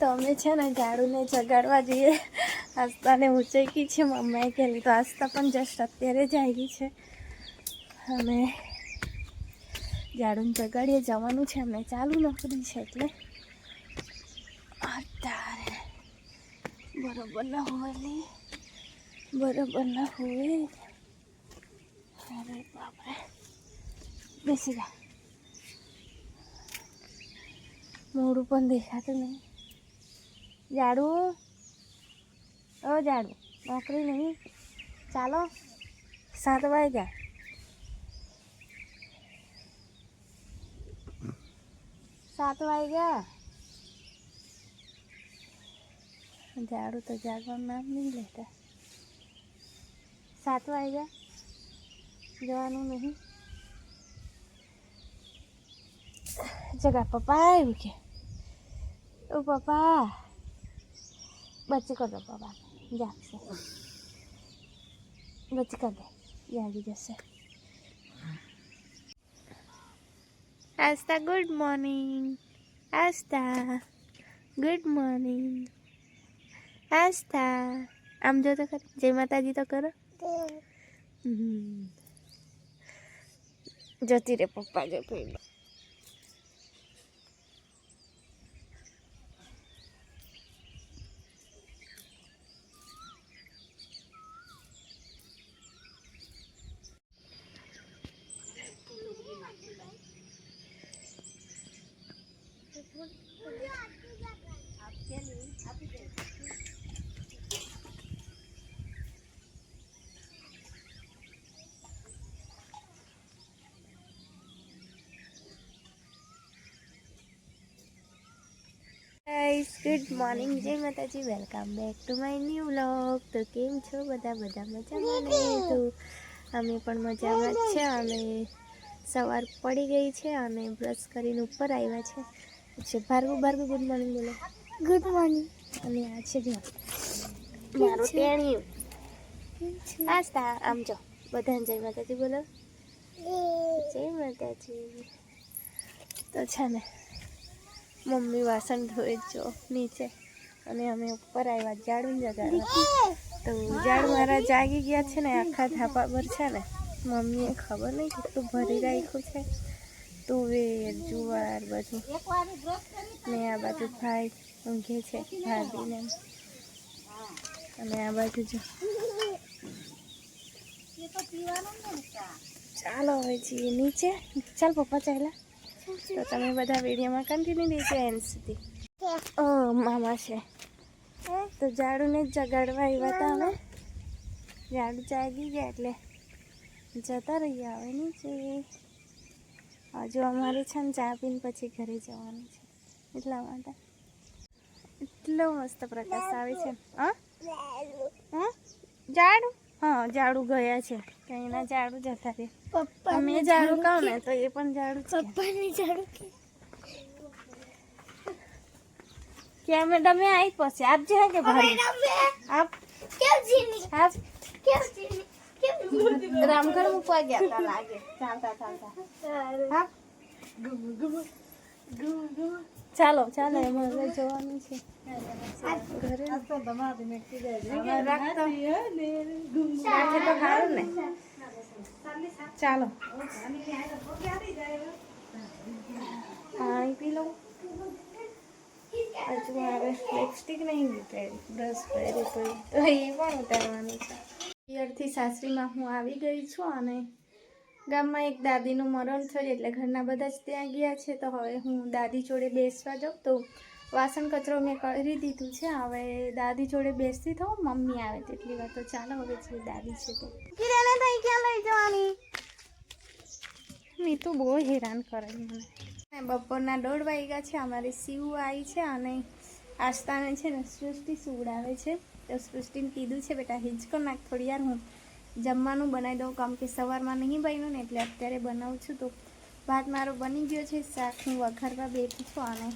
તો અમે છે ને ઝાડુને જગાડવા જઈએ. આસ્તાને ઊંચાઈ છે મમ્માએ કહેલી, તો આસ્તા પણ જસ્ટ અત્યારે જ આવી છે. અમે ઝાડુને જગાડીએ, જવાનું છે. અમને ચાલુ નોકરી છે એટલે અત્યારે બરોબર ના હોય બરોબર ના હોય. અરે બાપરે. બેસી જા. મોડું પણ દેખાતું નહીં. ઝાડુ. ઓ જાડુ નોકરી નહીં. ચાલો, સાત વાગ્યા. સાત વાગ્યા. ઝાડુ તો જાગવાનું નામ નહીં લેતા. સાત વાગ્યા. જવાનું નહીં. જગા પપ્પા આવ્યું કે? ઓ પપ્પા. બચ્ચી કર દો પપ્પા જાગશે બચ્ચી કર દે જાગી જશે Astha good morning Astha good morning Astha આમ જો તો ખરી જય માતાજી તો કરો હમ. જતી રે પપ્પા જો પેલો ગાઈસ ગુડ મોર્નિંગ જય માતાજી welcome back to my new vlog તો કેમ છો બધા? બધા મજામાં ને? તો અમે પણ મજામાં જ છે. અમે સવાર પડી ગઈ છે. અને બ્રશ કરીને ઉપર આવ્યા છે. છે ભાર્ગવ ભાર્ગવ ગુડ મોર્નિંગ બોલો. ગુડ મોર્નિંગ અને આ છે જો. મારો ટેણી આસ્તા આમ જો. બધાને જય માતાજી બોલો. જય માતાજી. તો છે ને મમ્મી વાસણ ધોવે જ નીચે. અને અમે ઉપર આવ્યા ઝાડુ જગાડવા તો ઝાડ મારા જાગી ગયા છે ને, આખા ધાપા પર છે ને. મમ્મીએ ખબર નહીં કેટલું ભરી રાખ્યું છે. તુવેર, જુવાર બધું. ને આ બાજુ ભાઈ ઊંઘે છે, ભાભીને. અને આ બાજુ જો. ચાલો હવે જઈએ નીચે. ચાલ પપ્પા ચાલ્યા. તો તમે બધા વિડીયોમાં કન્ટિન્યુ દેજો એન્ડ સુધી. ઓ મામા છે. તો ઝાડુને જ જગાડવા આવ્યા હતા અમે ઝાડુ જાગી ગયા એટલે જતા રહ્યા હવે નીચે. હજુ અમારે છે ને ચા પીને પછી ઘરે જવાનું છે. એટલા માટે. એટલો મસ્ત પ્રકાશ આવે છે. હા? હા? ઝાડુ? હા ઝાડુ ગયા છે. કે એના ઝાડુ જતા રહે. મેં ઝાડુ કહું ને તો એ પણ ઝાડુ પપ્પાની ઝાડુ ક્યાં મેં આવી પછી આપજે હા કે ભાઈ આપ? કેમ જીની આપ? કેમ જીની કેમ રામઘર મૂકવા ગયા હતા લાગે. ચાલતા ચાલતા આપ? ચાલો ચાલો એમાં હવે જવાનું છે. ચાલો. પાણી પી લઉં. હજુ મારે લિપસ્ટિક નહીં પહેરી બ્રશ પહેરી તો એ પણ ઉતારવાનું છે. પિયરથી સાસરીમાં હું આવી ગઈ છું અને ગામમાં એક દાદીનું મરણ થયું એટલે ઘરના બધા જ ત્યાં ગયા છે. તો હવે હું દાદી જોડે બેસવા જાઉં. તો વાસણ કચરો મેં કરી દીધું છે. હવે દાદી જોડે બેસતી થઉં મમ્મી આવે તેટલી વાર. તો ચાલો હવે જે દાદી છે તો. કિરણે તઈ ક્યાં લઈ જવાની? મીતુ બહુ હેરાન કરે મને. બપોરના દોઢ વાગ્યા છે. અમારી શિવ આવી છે અને આસ્થાને છે ને સૃષ્ટિ સુવડાવે છે. તો સૃષ્ટિને કીધું છે બેટા હિંચકો નાખ થોડી વાર. હું જમવાનું બનાવી દઉં. કારણ કે સવારમાં નહીં બન્યું ને એટલે અત્યારે બનાવું છું તો ભાત મારો બની ગયો છે. શાક હું વઘારવા બેઠું છું અને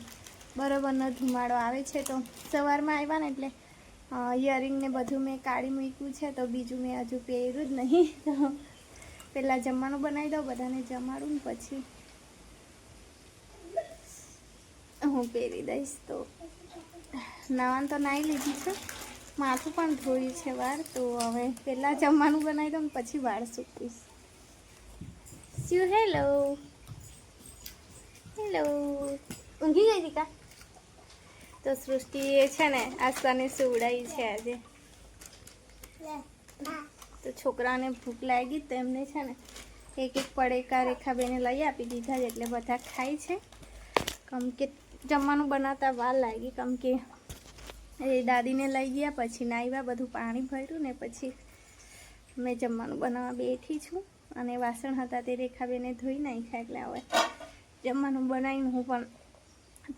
બરોબરનો ધુમાડો આવે છે તો સવારમાં આવ્યા ને એટલે ઇયરિંગને બધું મેં કાઢી મૂક્યું છે તો બીજું મેં હજુ પહેર્યું જ નહીં. તો પહેલાં જમવાનું બનાવી દઉં, બધાને જમાડું પછી હું પહેરી દઈશ તો. નવાન તો નાહી લીધી છે. માથું પણ ધોયું છે વાર, તો હવે પહેલાં જમવાનું બનાવી દઉં પછી વાળ સૂકવીશ. શું, હેલો? હેલો? ઊંઘી ગઈ દીકા? તો સૃષ્ટિએ છે ને આસ્તાને સુવડાવી છે આજે. તો છોકરાને ભૂખ લાગી તો એમને છે ને એક એક પડેકા રેખાબેને લઈ આપી દીધા એટલે બધા ખાય છે. કમ કે જમવાનું બનાવતા વાર લાગી, કમ કે એ દાદીને લઈ ગયા પછી નાહ્યા બધું પાણી ભર્યું ને પછી મેં જમવાનું બનાવવા બેઠી છું. અને વાસણ હતા તે રેખાબેને ધોઈ નાખ્યા એટલે હવે જમવાનું બનાવીને હું પણ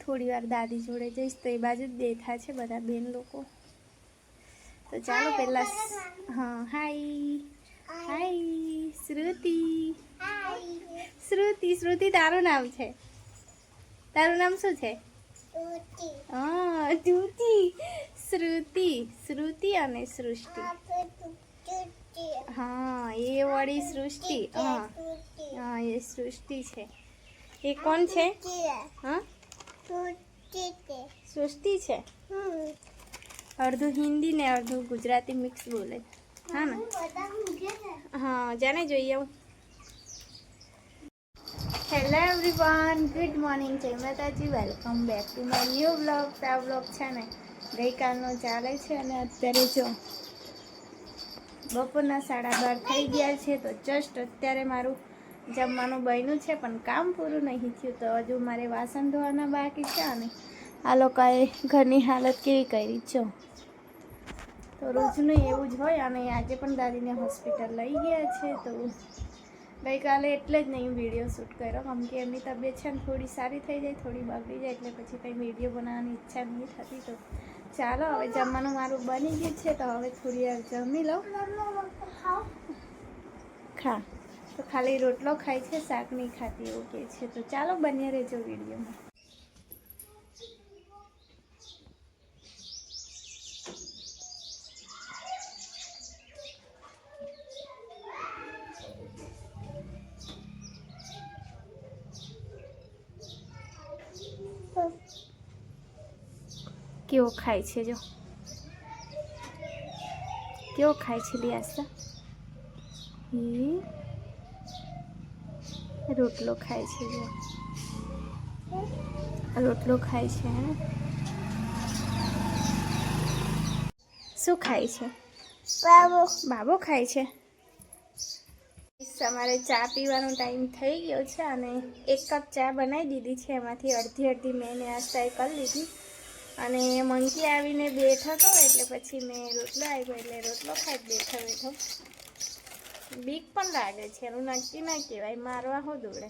થોડી વાર દાદી જોડે જઈશ. તો એ બાજુ જ બેઠા છે બધા બેન લોકો. તો ચાલો પહેલાં હા હાય. હાય શ્રુતિ. શ્રુતિ શ્રુતિ તારું નામ છે? તારું નામ શું છે? હા જ્યોતિ શ્રુતિ શ્રુતિ અને સૃષ્ટિ હા એ વાળી સૃષ્ટિ હા. હા એ સૃષ્ટિ છે. એ કોણ છે? હા? સૃષ્ટિ છે. અડધું હિન્દી ને અડધું ગુજરાતી મિક્સ બોલે. હા ને? હા જાને જોઈએ આવું. હેલો એવરીવન ગુડ મોર્નિંગ જય welcome back to my new blog આ બ્લોગ છે ને, ગઈકાલનો ચાલે છે અને અત્યારે જો બપોરના સાડા બાર થઈ ગયા છે, તો જસ્ટ અત્યારે મારું જમવાનું બન્યું છે, પણ કામ પૂરું નહીં થયું. તો હજુ મારે વાસણ ધોવાના બાકી છે અને આ લોકોએ ઘરની હાલત કેવી કરી છો. તો રોજનું એવું જ હોય અને આજે પણ દાદીને હોસ્પિટલ લઈ ગયા છે, તો ગઈકાલે એટલે જ નહીં વીડિયો શૂટ કર્યો. કેમ કે એમની તબિયત છે ને થોડી સારી થઈ જાય, થોડી બગડી જાય, એટલે પછી કંઈ વીડિયો બનાવવાની ઈચ્છા નહીં થતી. તો ચાલો, હવે જમવાનું મારું બની ગયું છે, તો હવે થોડી વાર જમી લઉં. ખા. તો ખાલી રોટલો ખાય છે, શાક નહીં ખાતી એવું કે છે. તો ચાલો, બન્યા રહેજો વિડીયોમાં કેવો ખાય છે જો. કેવો ખાય છે લિયાસા? એ રોટલો ખાય છે જો. રોટલો ખાય છે શું ખાય છે? બાબો. બાબો ખાય છે? તમારે ચા પીવાનો ટાઈમ થઈ ગયો છે અને એક કપ ચા બનાવી દીધી છે. એમાંથી અડધી અડધી મેં ને સ્ટાઈ કરી લીધી. અને મંકી આવીને બેઠો હતો એટલે પછી મેં રોટલો આવ્યો એટલે રોટલો ખાઈ બેઠો બેઠો. બીક પણ લાગે છે, એનું નક્કી ના કહેવાય, મારવા હો દોડે.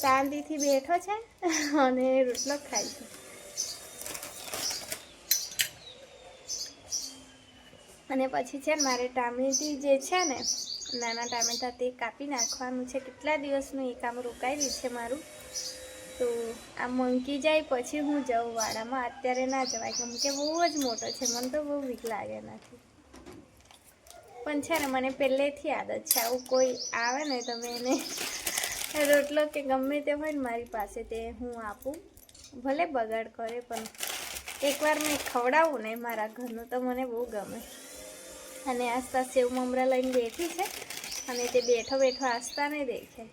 શાંતિથી બેઠો છે અને રોટલો ખાય છે. અને પછી છે મારે ટામેટી જે છે ને, નાના ટામેટા તે કાપી નાખવાનું છે. કેટલા દિવસનું એ કામ રોકાયેલું છે મારું? તો આ મંકી જાય પછી હું જાઉં વાડામાં. અત્યારે ના જવાય, કેમ કે બહુ જ મોટો છે. મને તો બહુ બીક લાગે નથી. પણ છે ને, મને પહેલેથી આદત છે. આવું કોઈ આવે ને, તમે એને રોટલો કે ગમે તે હોય ને, મારી પાસે તે હું આપું. ભલે બગાડ કરે, પણ એકવાર મેં ખવડાવું ને મારા ઘરનું, તો મને બહુ ગમે. અને આસ્તા સેવ મમરા લઈને બેઠી છે, અને તે બેઠો બેઠો આસ્તાને દેખે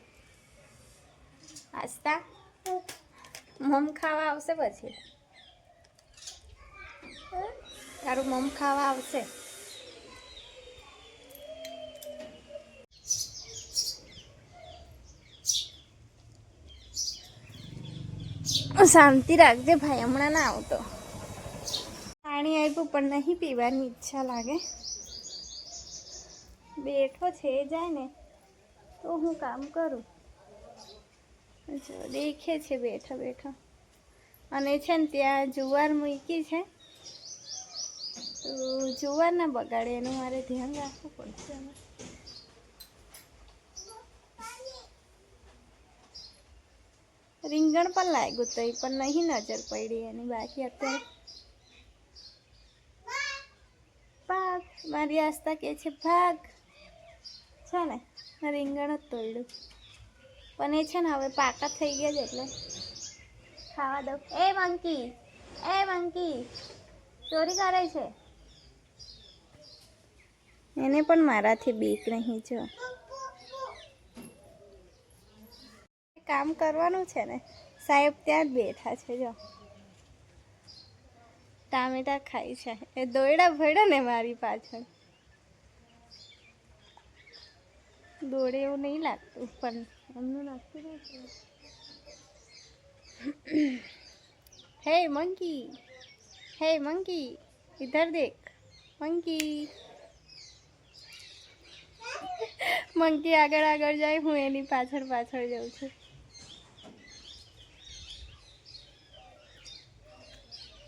આસ્તા મમ ખાવા આવશે પછી? તારું મમ ખાવા આવશે? શાંતિ રાખજે ભાઈ, હમણાં ના આવતો. પાણી આપ્યું, પણ નહીં પીવાની ઈચ્છા લાગે. બેઠો છે, જાય ને, તો હું કામ કરું. જો, દેખે છે બેઠા બેઠો. અને છે ને ત્યાં જુવાર મૂકી છે. તો જુવાર ના બગાડે, એનું મારે ધ્યાન રાખવું પડશે રીંગણ પણ લાગ્યું તો એ પણ નહીં નજર પડી એની બાકી અત્યારે. ભાગ, મારી આસ્થા કે છે ભાગ. છે ને, રીંગણ જ તોડ્યું. પણ એ છે ને હવે પાકા થઈ ગયા છે એટલે ખાવા દો એ મંકી એ મંકી ચોરી કરે છે. એને પણ મારાથી બીક નહીં જો કામ કરવાનું છે ને સાહેબ ત્યાં જ બેઠા છે જો. ટામેટા ખાય છે. એ દોયડા ભર્યો ને મારી પાછળ. દોડે એવું નહીં લાગતું પણ એમનું લાગતું હે મંકી હે મંકી ઇધર દેખ મંકી. મંકી આગળ આગળ જાય હું એની પાછળ પાછળ જાઉં છું.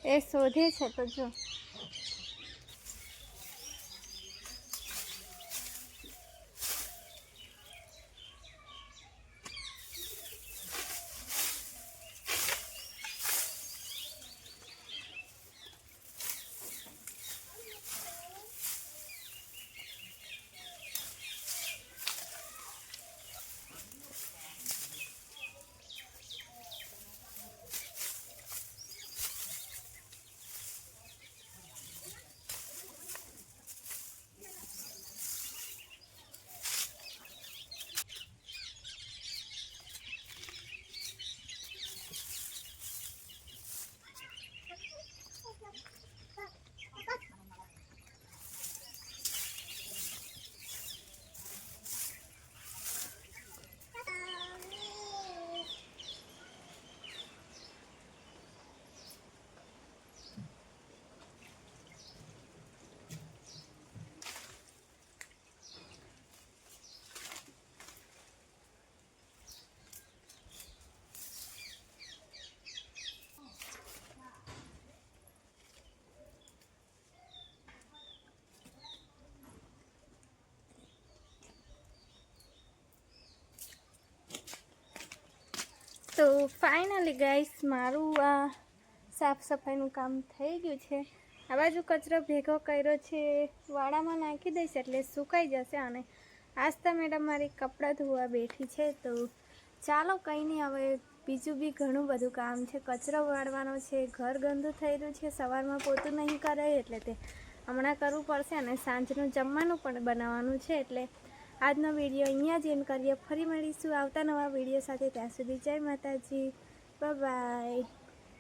એ શોધે છે તો જો તો ફાઇનલી ગાઈસ મારું આ સાફ સફાઈનું કામ થઈ ગયું છે. આ બાજુ કચરો ભેગો કર્યો છે. વાડામાં નાખી દઈશ એટલે સુકાઈ જશે અને આસ્તા મેડમ મારી કપડાં ધોવા બેઠી છે. તો ચાલો, કંઈ નહીં, હવે બીજું બી ઘણું બધું કામ છે. કચરો વાળવાનો છે, ઘર ગંદુ થઈ રહ્યું છે, સવારમાં પોતું નહીં કરે એટલે તે હમણાં કરવું પડશે અને સાંજનું જમવાનું પણ બનાવવાનું છે. એટલે આજનો વીડિયો અહીંયા જ એન્ડ કરીએ. ફરી મળીશું આવતા નવા વીડિયો સાથે. ત્યાં સુધી જય માતાજી. બાય